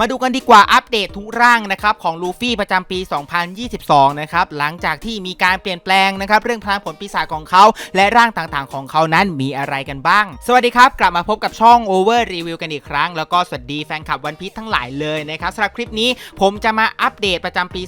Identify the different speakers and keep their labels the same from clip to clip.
Speaker 1: มาดูกันดีกว่าอัปเดตทุกร่างนะครับของลูฟี่ประจำปี 2022 นะครับหลังจากที่มีการเปลี่ยนแปลงนะครับเรื่องพลังผลปีศาจของเขา และร่างต่างๆ ของเขานั้นมีอะไรกันบ้าง สวัสดีครับ กลับมาพบกับช่อง Over Review กันอีกครั้ง แล้วก็สวัสดีแฟนคลับวันพี e ทั้งหลายเลยนะครับสำหรับคลิปนี้ผมจะมาอัปเดตประจำปี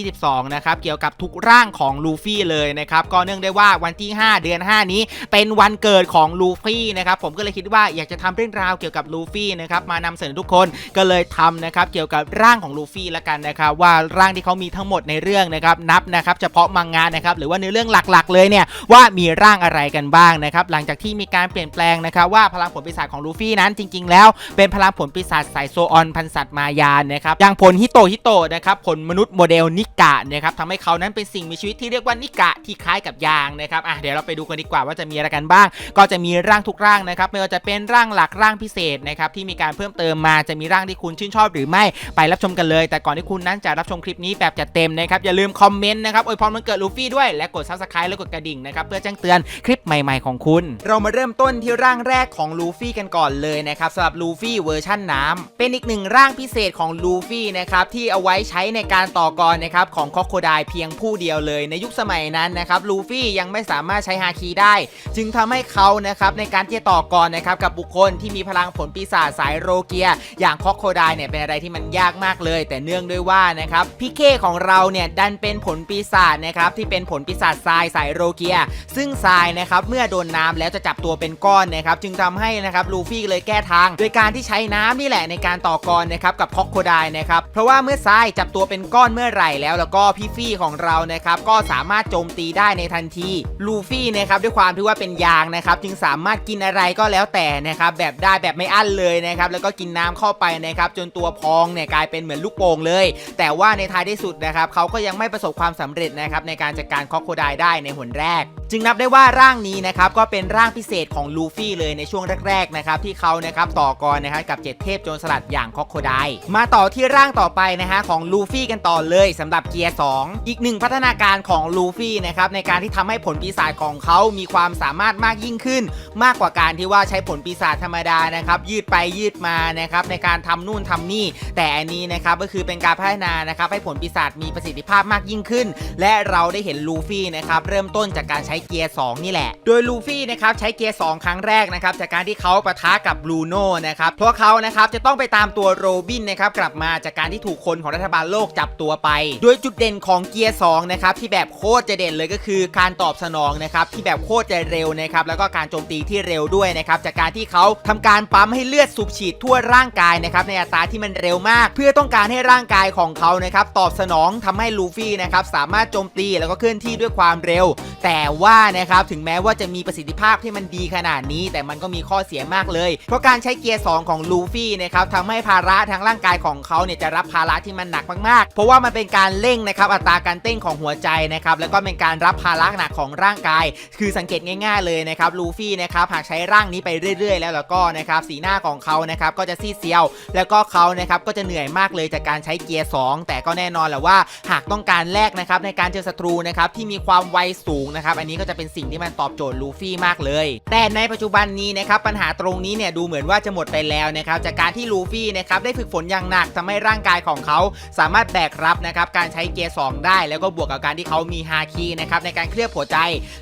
Speaker 1: 2022 นะครับเกี่ยวกับทุกร่างของลูฟี่เลยนะครับก็เนื่องได้ว่าวันที่ 5 เดือน 5 นี้ เป็นวันเกิดของลูฟี่นะครับผมก็เลยคิดว่าอยากจะทำเรื่องราวเกี่ยวกับลูฟี่นะครับมานำเสนอทุกคนก็เลยทำนะครับเกี่ยวกับร่างของลูฟี่ละกันนะครับว่าร่างที่เขามีทั้งหมดในเรื่องนะครับนับนะครับเฉพาะมังงานนะครับหรือว่าในเรื่องหลักๆ เลยเนี่ยว่ามีร่างอะไรกันบ้างนะครับหลังจากที่มีการเปลี่ยนแปลงนะครับว่าพลังผลปีศาจของลูฟี่นั้นจริง ๆ แล้ว เป็นพลังผลปีศาจสายโซออนพันสัตว์มายานนะครับอย่างผลฮิโตฮิโตนะครับผลมนุษย์โมเดลนิกะนะครับทำให้เขานั้นเป็นสิ่งมีชีวิตที่เรียกว่านิกะที่คล้ายกับยางนะครับอะเดี๋ยวเราไปดูกันดีกว่าว่าจะมีอะไรกันบ้าง ก็จะมีร่างทุกร่างนะครับไม่ว่าจะเป็นร่างหลักร่างพิเศษนะครับที่มีการเพิ่มเติมมาจะมีร่างที่คุณชื่นชอบหรือไม่ไปรับชมกันเลย แต่ก่อนที่คุณนั้นจะรับชมคลิปนี้แบบจัดเต็มนะครับอย่าลืมคอมเมนต์นะครับอวยพรวันเกิดลูฟี่ด้วยและกดซับสไครต์และกดกระดิ่งนะครับเพื่อแจ้งเตือนคลิปใหม่ๆของคุณ เรามาเริ่มต้นที่ร่างแรกของลูฟี่กันก่อนเลยนะครับสำหรับลูฟี่เวอร์ชั่นน้ำเป็นอีกหนึ่งร่างพิเศษของลูฟี่นะครับที่เอาไว้ใช้ในการต่อกรนะครับของคอโคไดเพียงผู้เดียวเลย ในยุคสมัยนั้นนะครับลูฟี่ยังไม่สามารถใช้ฮาคีได้ จึงทำให้เขานะครับในการที่จะต่อกรนะครับกับบุคคลที่มีพลังผลปีศาจสายโรเกีย อย่างคอโคไดเนี่ยเป็นอะไรที่มันยากมากเลย แต่เนื่องด้วยว่านะครับพี่เคของเราเนี่ยดันเป็นผลปีศาจนะครับที่เป็นผลปีศาจทรายสายโรเกีย ซึ่งทรายนะครับเมื่อโดนน้ำแล้วจะจับตัวเป็นก้อนนะครับจึงทำให้นะครับลูฟี่เลยแก้ทาง โดยการที่ใช้น้ำนี่แหละในการต่อกรนะครับกับคอโคไดนะครับเพราะว่าเมื่อทรายจับตัวเป็นก้อนเมื่อไหร่แล้ว แล้วก็พี่ฟี่ของเรานะครับก็สามารถโจมตีได้ในทันทีลูฟี่นะครับด้วยความที่ว่าเป็นยางนะครับจึงสามารถกินอะไรก็แล้วแต่นะครับแบบได้แบบไม่อั้นเลยนะครับแล้วก็กินน้ำเข้าไปนะครับจนตัวพองเนี่ยกลายเป็นเหมือนลูกโป่งเลย แต่ว่าในท้ายที่สุดนะครับเขาก็ยังไม่ประสบความสำเร็จนะครับในการจัดการคอโคไดได้ในหนแรก จึงนับได้ว่าร่างนี้นะครับก็เป็นร่างพิเศษของลูฟี่เลยในช่วงแรกๆนะครับที่เขานะครับต่อกรนะครับกับเจ็ดเทพโจรสลัดอย่างคอโคไดมาต่อที่ร่างต่อไปนะฮะของลูฟี่กันต่อเลยสำหรับเกียร์2อีกหนึ่งพัฒนาการของลูฟี่นะครับในการที่ทำให้ผลปีศาจของเขามีความสามารถมากยิ่งขึ้น มากกว่าการที่ว่าใช้ผลปีศาจธรรมดานะครับยืดไปยืดมานะครับในการทำนู่นทำนี่ แต่อันนี้นะครับก็คือเป็นการพัฒนานะครับให้ผลปีศาจมีประสิทธิภาพมากยิ่งขึ้น และเราได้เห็นลูฟี่นะครับเริ่มต้นจากการใช้เกียร์ 2 นี่แหละ โดยลูฟี่นะครับใช้เกียร์ 2 ครั้งแรกนะครับจากการที่เขาปะทะกับบรูโน่นะครับเพราะเขานะครับจะต้องไปตามตัวโรบินนะครับกลับมาจากการที่ถูกคนของรัฐบาลโลกจับตัวไป โดยจุดเด่นของเกียร์2นะครับที่แบบโคตรจะเด่นเลยก็คือการตอบสนองนะครับที่แบบโคตรจะเร็วนะครับแล้วก็การโจมตีที่เร็วด้วยนะครับจากการที่เขาทำการปั๊มให้เลือดสูบฉีดทั่วร่างกายนะครับในอัตราที่มันเร็วมาก เพื่อต้องการให้ร่างกายของเขานะครับตอบสนองทำให้ลูฟี่นะครับสามารถโจมตีแล้วก็เคลื่อนที่ด้วยความเร็ว แต่ว่านะครับถึงแม้ว่าจะมีประสิทธิภาพที่มันดีขนาดนี้ แต่มันก็มีข้อเสียมากเลย เพราะการใช้เกียร์ 2 ของลูฟี่นะครับทำให้ภาระทางร่างกายของเขาเนี่ยจะรับภาระที่มันหนักมากๆ เพราะว่ามันเป็นการเร่งนะครับอัตราการเต้นของหัวใจนะครับแล้วก็เป็นการรับภาระหนักของร่างกาย คือสังเกตง่าย ๆเลยนะครับลูฟี่นะครับหากใช้ร่างนี้ไปเรื่อย ๆ แล้วแล้วก็นะครับสีหน้าของเขานะครับก็จะซีดเซียว แล้วก็เขานะครับก็จะเหนื่อยมากเลยจากการใช้เกียร์ 2 แต่ก็แน่นอนแหละว่า หากต้องการแลกนะครับในการเจอศัตรูนะครับที่มีความไวสูงนะครับอันนี้ก็จะเป็นสิ่งที่มันตอบโจทย์ลูฟี่มากเลย แต่ในปัจจุบันนี้นะครับปัญหาตรงนี้เนี่ยดูเหมือนว่าจะหมดไปแล้วนะครับจากการที่ลูฟี่นะครับได้ฝึกฝนอย่างหนักทำให้ร่างกายของเขา สามารถแบกรับนะครับการใช้เกียร์2ได้ แล้วก็บวกกับการที่เขามีฮาคีนะครับในการเคลือบหัวใจ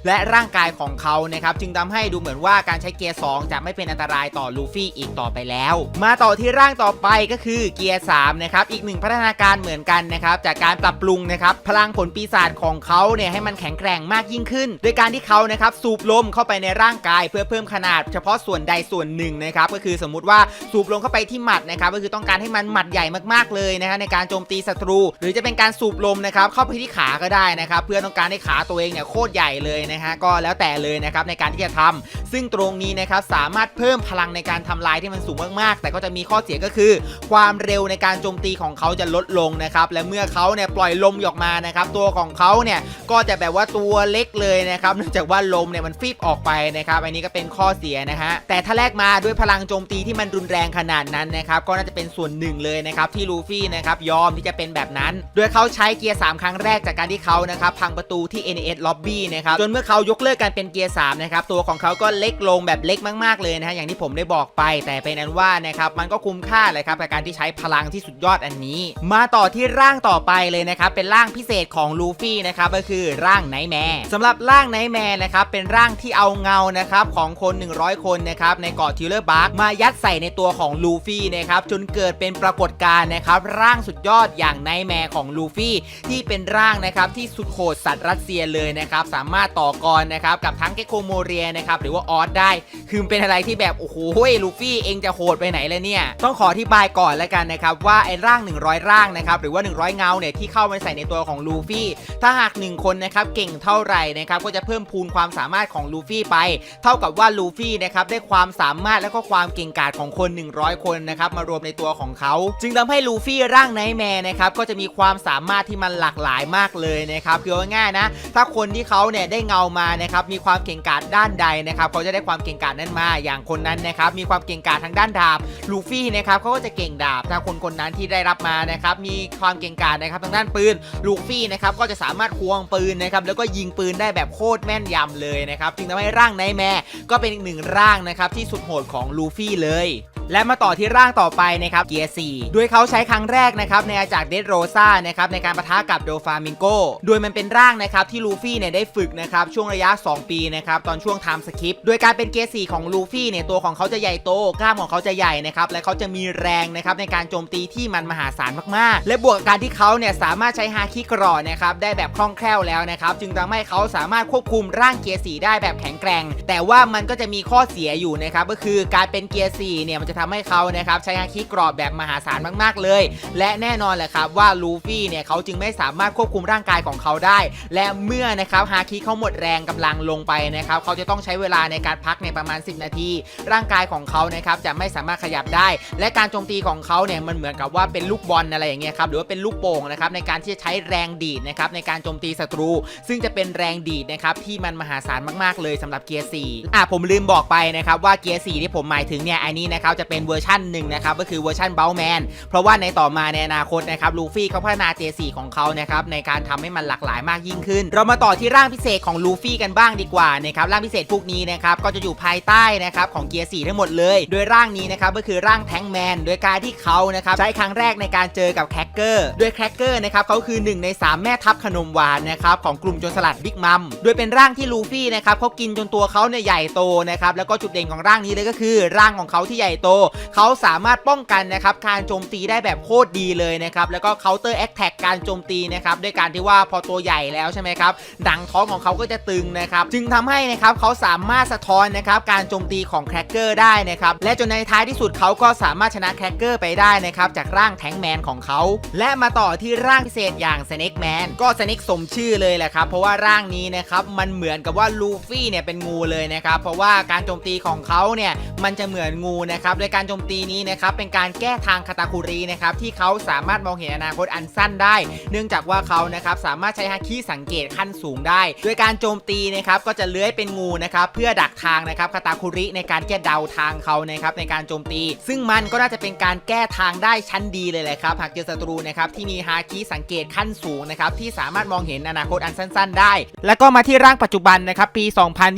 Speaker 1: และร่างกายของเขานะครับจึงทำให้ดูเหมือนว่าการใช้เกียร์2จะไม่เป็นอันตรายต่อลูฟี่อีกต่อไปแล้ว มาต่อที่ร่างต่อไปก็คือเกียร์3นะครับอีกหนึ่งพัฒนาการเหมือนกันนะครับจากการปรับปรุงนะครับพลังผลปีศาจของเขาเนี่ยให้มันแข็งแกร่งมากยิ่งขึ้นโดยการที่เขานะครับสูบลมเข้าไปในร่างกาย เพื่อเพิ่มขนาดเฉพาะส่วนใดส่วนหนึ่งนะครับก็คือสมมุติว่าสูบลมเข้าไปที่หมัดนะครับก็คือต้องการให้มันหมัดใหญ่มากๆเลยนะฮะในการโจมตีศัตรู หรือจะเป็นการสูบลมนะครับเข้าไปที่ขาก็ได้นะครับเพื่อต้องการให้ขาตัวเองเนี่ยโคตรใหญ่เลยนะฮะก็แล้วแต่เลยนะครับในการที่จะทำซึ่งตรงนี้นะครับสามารถเพิ่มพลังในการทำลายที่มันสูงมากๆ แต่ก็จะมีข้อเสียก็คือ ความเร็วในการโจมตีของเขาจะลดลงนะครับและเมื่อเขาเนี่ยปล่อยลมออกมานะครับตัวของเขาเนี่ยก็จะแบบว่าตัวเล็กเลยนะครับเนื่องจากว่าลมเนี่ยมันฟีบออกไปนะครับอันนี้ก็เป็นข้อเสียนะฮะแต่ถ้าแลกมาด้วยพลังโจมตีที่มันรุนแรงขนาดนั้นนะครับก็น่าจะเป็นส่วนหนึ่งเลยนะครับที่ลูฟี่นะครับยอมที่จะเป็นแบบนั้น โดยเขาใช้เกียร์3ครั้งแรกจากการที่เขานะครับพังประตูที่ NES Lobby นะครับจนเมื่อเขายกเลิกการเป็นเกียร์3นะครับตัวของเขาก็เล็กลงแบบเล็กมากๆเลยนะฮะอย่างที่ผมได้บอกไป แต่เป็นนั้นว่านะครับมันก็คุ้มค่าเลยครับกับการที่ใช้พลังที่สุดยอดอันนี้ มาต่อที่ร่างต่อไปเลยนะครับเป็นร่างพิเศษของลูฟี่นะครับก็คือร่างไนแมร์สำหรับร่างางไนแมร์นะครับเป็นร่างที่เอาเงานะครับของคน 100 คนนะครับในเกาะทิลเลอร์บาร์มายัดใส่ในตัวของลูฟี่นะครับจนเกิดเป็นปรากฏการณ์นะครับร่างสุดยอดอย่างไนแมร์ของลูฟี่ที่เป็นร่างนะครับที่สุดโหดสัตว์รัสเซียเลยนะครับสามารถต่อกรนะครับกับทั้งเกโคโมเรียนะครับหรือว่าออสได้ คือเป็นอะไรที่แบบโอ้โหลูฟี่เองจะโหดไปไหนเลยเนี่ยต้องขออธิบายก่อนแล้วกันนะครับว่าไอ้ร่าง 100 ร่างนะครับหรือว่า 100 เงาเนี่ยที่เข้ามาใส่ในตัวของลูฟี่ถ้าหาก1คนนะครับเก่งเท่าไหร่นะครับก็จะเพิ่มพูนความสามารถของลูฟี่ไป เท่ากับว่าลูฟี่นะครับได้ความสามารถและก็ความเก่งกาจของคน 100 คนนะครับมารวมในตัวของเขา จึงทำให้ลูฟี่ร่างไนท์แมร์นะครับก็จะมีความสามารถที่มันหลากหลายมากเลยนะครับคือว่าง่ายนะ ถ้าคนที่เขาเนี่ยได้เงามานะครับมีความเก่งกาจด้านใดนะครับเขาจะได้ความเก่งกาจนั้นมาอย่างคนนั้นนะครับมีความเก่งกาจทางด้านดาบลูฟี่นะครับเขาก็จะเก่งดาบถ้าคนคนนั้นที่ได้รับมานะครับมีความเก่งกาจนะครับทางด้านปืนลูฟี่นะครับก็จะสามารถควงปืนนะครับแล้วก็ยิงปืนได้แบบโคตรแม่นยำเลยนะครับจึงทำให้ร่างไนแมร์ก็เป็นอีกหนึ่งร่างนะครับที่สุดโหดของลูฟี่เลย และมาต่อที่ร่างต่อไปนะครับเกียร์4โดยเขาใช้ครั้งแรกนะครับในอาจากเดดโรซ่านะครับในการปะทะกับโดฟามิงโกโดยมันเป็นร่างนะครับที่ลูฟี่เนี่ยได้ฝึกนะครับช่วงระยะ 2 ปีนะครับตอนช่วงไทม์สคิปโดยการเป็นเกียร์4ของลูฟี่เนี่ยตัวของเขาจะใหญ่โตกล้ามของเขาจะใหญ่นะครับและเขาจะมีแรงนะครับในการโจมตีที่มันมหาศาลมากๆ และบวกกับการที่เขาเนี่ยสามารถใช้ฮาคิกรอนะครับได้แบบคล่องแคล่วแล้วนะครับจึงทำให้เขาสามารถควบคุมร่างเกียร์4ได้แบบแข็งแกร่ง แต่ว่ามันก็จะมีข้อเสียอยู่นะครับก็คือการเป็นเกียร์4เนี่ยมันจะทำให้เขานะครับใช้ฮาคิกรอบแบบมหาศาลมาก ๆ เลย และแน่นอนแหละครับว่าลูฟี่เนี่ยเขาจึงไม่สามารถควบคุมร่างกายของเขาได้ และเมื่อนะครับฮาคิเขาหมดแรงกำลังลงไปนะครับเขาจะต้องใช้เวลาในการพักในประมาณ 10 นาที ร่างกายของเขานะครับจะไม่สามารถขยับได้ และการโจมตีของเขาเนี่ยมันเหมือนกับว่าเป็นลูกบอลอะไรอย่างเงี้ยครับหรือว่าเป็นลูกโป่งนะครับในการที่จะใช้แรงดีดนะครับในการโจมตีศัตรู ซึ่งจะเป็นแรงดีดนะครับที่มันมหาศาลมากๆเลยสำหรับเกียร์4อะผมลืมบอกไปนะครับว่าเกียร์4ที่ผมหมายถึงเนี่ยอันนี้นะครับจะเป็นเวอร์ชั่นหนึ่งนะครับก็คือเวอร์ชันเบลแมนเพราะว่าในต่อมาในอนาคตนะครับลูฟี่เขาพัฒนาเกียร์4ของเขานะครับในการทำให้มันหลากหลายมากยิ่งขึ้น เรามาต่อที่ร่างพิเศษของลูฟี่กันบ้างดีกว่านะครับร่างพิเศษพวกนี้นะครับก็จะอยู่ภายใต้นะครับของเกียร์4ทั้งหมดเลย โดยร่างนี้นะครับก็คือร่างแทงแมนโดยการที่เขานะครับใช้ครั้งแรกในการเจอกับแคคเกอร์โดยแคคเกอร์นะครับเขาคือหนึ่งในสามแม่ทัพขนมหวานนะครับของกลุ่มโจรสลัดบิ๊กมัมโดยเป็นร่างที่ลูฟี่นะครับเขากินจนตัวเขาเนี่ยใหญ่โตนะครับแล้วก็จุดเด่นของร่างนี้เลยก็คือ ร่างของเขาที่ใหญ่โตเขาสามารถป้องกันนะครับการโจมตีได้แบบโคตรดีเลยนะครับแล้วก็เคาน์เตอร์แอคแท็กการโจมตีนะครับด้วยการที่ว่าพอตัวใหญ่แล้วใช่ไหมครับดังท้องของเขาก็จะตึงนะครับจึงทำให้นะครับเขาสามารถสะท้อนนะครับการโจมตีของแครกเกอร์ได้นะครับและจนในท้ายที่สุดเขาก็สามารถชนะแครกเกอร์ไปได้นะครับจากร่างแทงแมนของเขา และมาต่อที่ร่างพิเศษอย่างสเน็กแมนก็สเน็กสมชื่อเลยแหละครับเพราะว่าร่างนี้นะครับมันเหมือนกับว่าลูฟี่เนี่ยเป็นงูเลยนะครับเพราะว่าการโจมตีของเขาเนี่ยมันจะเหมือนงูนะครับโดยการโจมตีนี้นะครับเป็นการแก้ทางคาตาคุรีนะครับที่เขาสามารถมองเห็นอนาคตอันสั้นได้ เนื่องจากว่าเขานะครับสามารถใช้ฮาคิสังเกตขั้นสูงได้ โดยการโจมตีนะครับก็จะเลื้อยเป็นงูนะครับเพื่อดักทางนะครับคาตาคุริในการแก้เดาทางเขานะครับในการโจมตี ซึ่งมันก็น่าจะเป็นการแก้ทางได้ชั้นดีเลยแหละครับหากเจอศัตรูนะครับที่มีฮาคิสังเกตขั้นสูงนะครับที่สามารถมองเห็นอนาคตอันสั้น ๆ ได้ แล้วก็มาที่ร่างปัจจุบันนะครับปี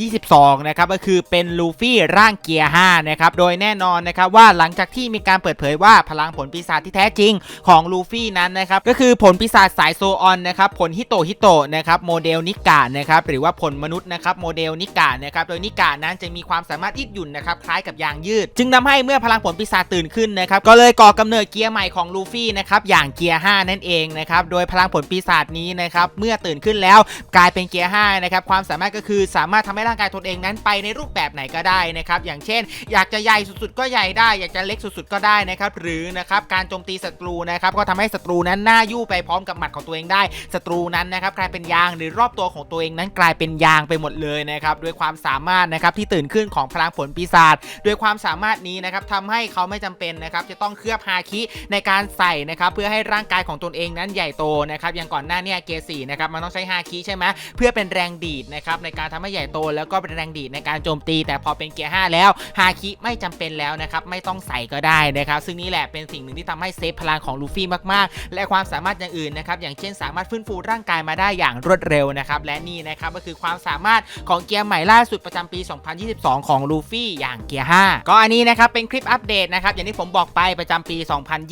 Speaker 1: 2022 นะครับก็คือเป็นลูฟี่ร่างเกียร์5นะครับโดยแน่นอนนะครับว่าหลังจากที่มีการเปิดเผยว่าพลังผลปีศาจที่แท้จริงของลูฟี่นั้นนะครับก็คือผลปีศาจสายโซออนนะครับผลฮิโตฮิโตนะครับโมเดลนิกานะครับหรือว่าผลมนุษย์นะครับโมเดลนิกานะครับโดยนิกานั้นจะมีความสามารถยืดหยุ่นนะครับคล้ายกับยางยืด จึงทำให้เมื่อพลังผลปีศาจตื่นขึ้นนะครับก็เลยก่อกำเนิดเกียร์ใหม่ของลูฟี่นะครับอย่างเกียร์5นั่นเองนะครับโดยพลังผลปีศาจนี้นะครับเมื่อตื่นขึ้นแล้วกลายเป็นเกียร์5นะครับความสามารถก็คือสามารถทำให้ร่างกายตนเองนั้นไปในรูปแบบไหนก็ได้นะครับอย่างเช่น อยากจะใหญ่สุดๆก็ใหญ่ญ่ได้อยากจะเล็กสุดๆก็ได้นะครับหรือนะครับการโจมตีศัตรูนะครับก็ทำให้ศัตรูนั้นหน้ายู่ไปพร้อมกับหมัดของตัวเองได้ศัตรูนั้นนะครับกลายเป็นยางหรือรอบตัวของตัวเองนั้นกลายเป็นยางไปหมดเลยนะครับด้วยความสามารถนะครับที่ตื่นขึ้นของพลังผลปีศาจด้วยความสามารถนี้นะครับทำให้เขาไม่จำเป็นนะครับจะต้องเคลือบฮาคิในการใส่นะครับเพื่อให้ร่างกายของตนเองนั้นใหญ่โตนะครับอย่างก่อนหน้านี่ยเกสีนะครับมันต้องใช้ฮาคิใช่ไหมเพื่อเป็นแรงดีดนะครับในการทำให้ใหญ่โต แล้วก็เป็นแรงดีดในการโจมตี แต่พอเป็นเกียร์5แล้วฮาคิไม่จำเป็นแล้วนะครับไม่ต้องใส่ก็ได้นะครับซึ่งนี่แหละเป็นสิ่งหนึ่งที่ทำให้เซฟพลังของลูฟี่มากๆ และความสามารถอย่างอื่นนะครับอย่างเช่นสามารถฟื้นฟูร่างกายมาได้อย่างรวดเร็วนะครับและนี่นะครับก็คือความสามารถของเกียร์ใหม่ล่าสุดประจำปี 2022 ของลูฟี่อย่างเกียร์ 5 ก็อันนี้นะครับเป็นคลิปอัปเดตนะครับอย่างที่ผมบอกไปประจำปี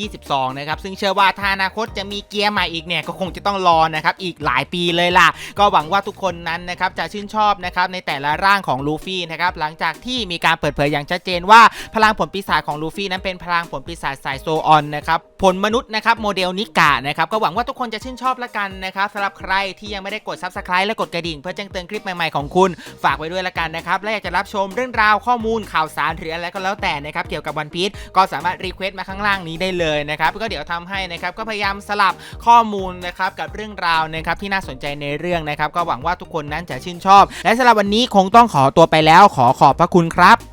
Speaker 1: 2022 นะครับซึ่งเชื่อว่าถ้าอนาคตจะมีเกียร์ใหม่อีกเนี่ยก็คงจะต้องรอนะครับอีกหลายปีเลยล่ะ ก็หวังว่าทุกคนนั้นนะครับจะชื่นชอบนะครับในแต่ละร่างของลูฟี่นะครับหลังจากที่มีการเปิดเผยอย่างชัดเจนว่าพลังผลปีศาจของลูฟี่นั้นเป็นพลังผลปีศาจสายโซออนนะครับผลมนุษย์นะครับโมเดลนิกะนะครับก็หวังว่าทุกคนจะชื่นชอบละกันนะครับสำหรับใครที่ยังไม่ได้กด subscribe และกดกระดิ่ง เพื่อแจ้งเตือนคลิปใหม่ๆของคุณ ฝากไว้ด้วยละกันนะครับและอยากจะรับชมเรื่องราวข้อมูลข่าวสารหรืออะไรก็แล้วแต่นะครับเกี่ยวกับวันพีชก็สามารถรีเควสต์มาข้างล่างนี้ได้เลยนะครับก็เดี๋ยวทำให้นะครับก็พยายามสลับข้อมูลนะครับกับเรื่องราวนะครับที่น่าสนใจในเรื่องนะครับก็หวังว่าทุกคนนั้นจะชื่นชอบ และสำหรับวันนี้คงต้องขอตัวไปแล้วขอขอบพระคุณครับ